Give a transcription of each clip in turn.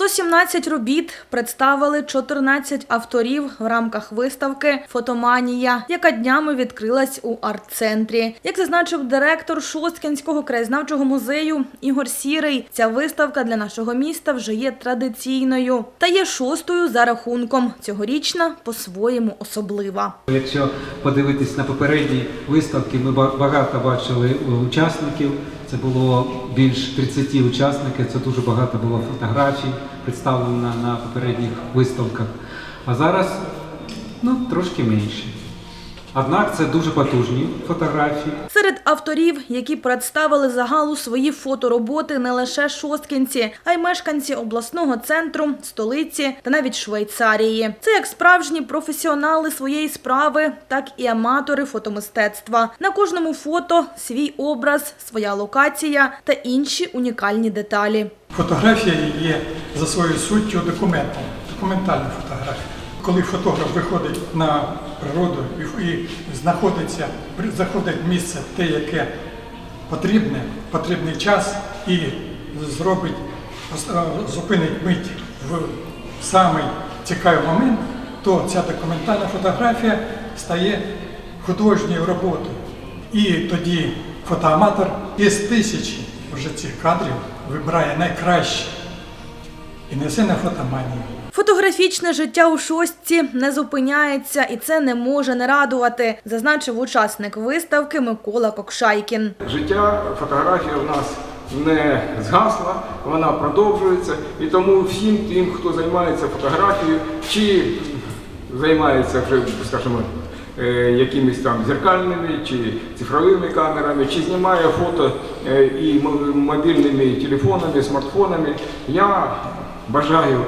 117 робіт представили 14 авторів в рамках виставки Фотоманія, яка днями відкрилась у арт-центрі. Як зазначив директор Шосткінського краєзнавчого музею Ігор Сірий, ця виставка для нашого міста вже є традиційною та є шостою за рахунком. Цьогорічна по-своєму особлива. Якщо подивитись на попередні виставки, ми ба- багато бачили учасників. Це було більш 30 учасників. Це дуже багато було фотографій представлено на попередніх виставках. А зараз ну, трошки менше. Однак це дуже потужні фотографії. Серед авторів, які представили загалу свої фотороботи не лише шосткінці, а й мешканці обласного центру, столиці та навіть Швейцарії. Це як справжні професіонали своєї справи, так і аматори фотомистецтва. На кожному фото свій образ, своя локація та інші унікальні деталі. Фотографія є за своєю суттю документом, документальна фотографія. Коли фотограф виходить на природу і, знаходиться, заходить місце те, яке потрібне, потрібний час і зробить, зупинить мить в самий цікавий момент, то ця документальна фотографія стає художньою роботою. І тоді фотоаматор із тисячі вже цих кадрів вибирає найкраще і несе на фотоманію. Фотографічне життя у шостці не зупиняється, і це не може не радувати, зазначив учасник виставки Микола Кокшайкін. Життя фотографія в нас не згасла, вона продовжується. І тому всім тим, хто займається фотографією, чи займається вже, скажімо, е, якимись там зеркальними чи цифровими камерами, чи знімає фото е, і мо- мобільними телефонами, смартфонами, я бажаю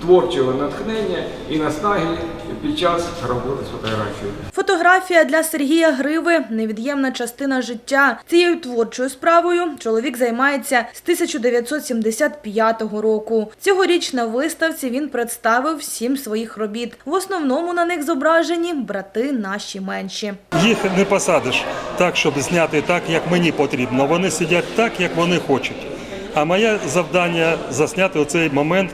творчого натхнення і наснаги під час роботи з фотографією. Фотографія для Сергія Гриви невід'ємна частина життя. Цією творчою справою чоловік займається з 1975 року. Цьогоріч на виставці він представив сім своїх робіт. В основному на них зображені брати наші менші. Їх не посадиш так, щоб зняти так, як мені потрібно. Вони сидять так, як вони хочуть. А моє завдання засняти оцей момент,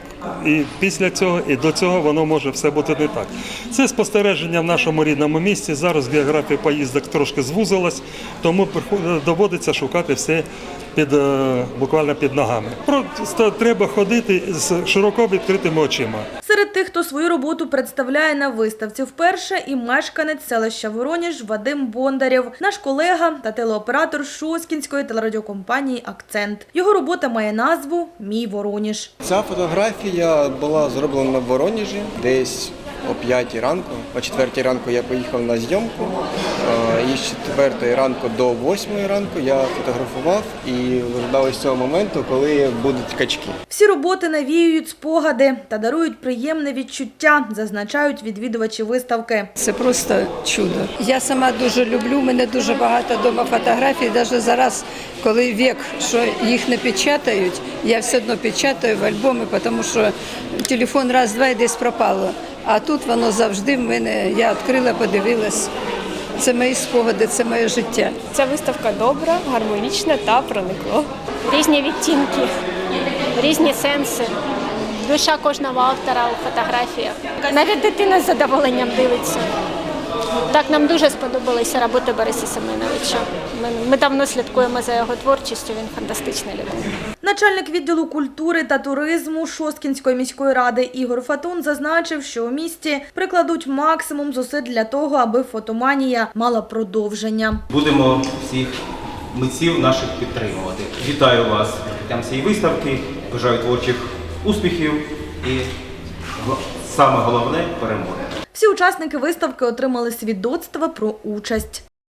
і після цього, і до цього воно може все бути не так. Це спостереження в нашому рідному місті. Зараз географія поїздок трошки звузилась, тому доводиться шукати все під е, буквально під ногами. Просто треба ходити з широко відкритими очима. Серед тих, хто свою роботу представляє на виставці вперше, і мешканець селища Вороніж Вадим Бондарєв, наш колега та телеоператор Шоскінської телерадіокомпанії Акцент. Його робота має назву Мій Вороніж. Ця фотографія була зроблена в Воронежі десь о 5 ранку. О 4 ранку я поїхав на зйомку. е, І з 4 ранку до 8 ранку я фотографував і виждав цього моменту, коли будуть качки. Всі роботи навіюють спогади та дарують приємне відчуття, зазначають відвідувачі виставки. Це просто чудо. Я сама дуже люблю. У мене дуже багато вдома фотографій. Навіть зараз, коли вік, що їх не печатають, я все одно печатаю в альбоми, тому що телефон раз-два і десь пропало. А тут воно завжди в мене. Я відкрила, подивилась. Це мої спогади, це моє життя. Ця виставка добра, гармонічна та проникла. Різні відтінки, різні сенси. Душа кожного автора у фотографіях. Навіть дитина з задоволенням дивиться. Так, нам дуже сподобалися роботи Бориса Семеновича. Ми, ми давно слідкуємо за його творчістю, він фантастична людина. Начальник відділу культури та туризму Шосткінської міської ради Ігор Фатун зазначив, що у місті прикладуть максимум зусиль для того, аби фотоманія мала продовження. Будемо всіх митців наших підтримувати. Вітаю вас відкриттям цієї виставки. Бажаю творчих успіхів і саме головне перемоги. Всі учасники виставки отримали свідоцтва про участь.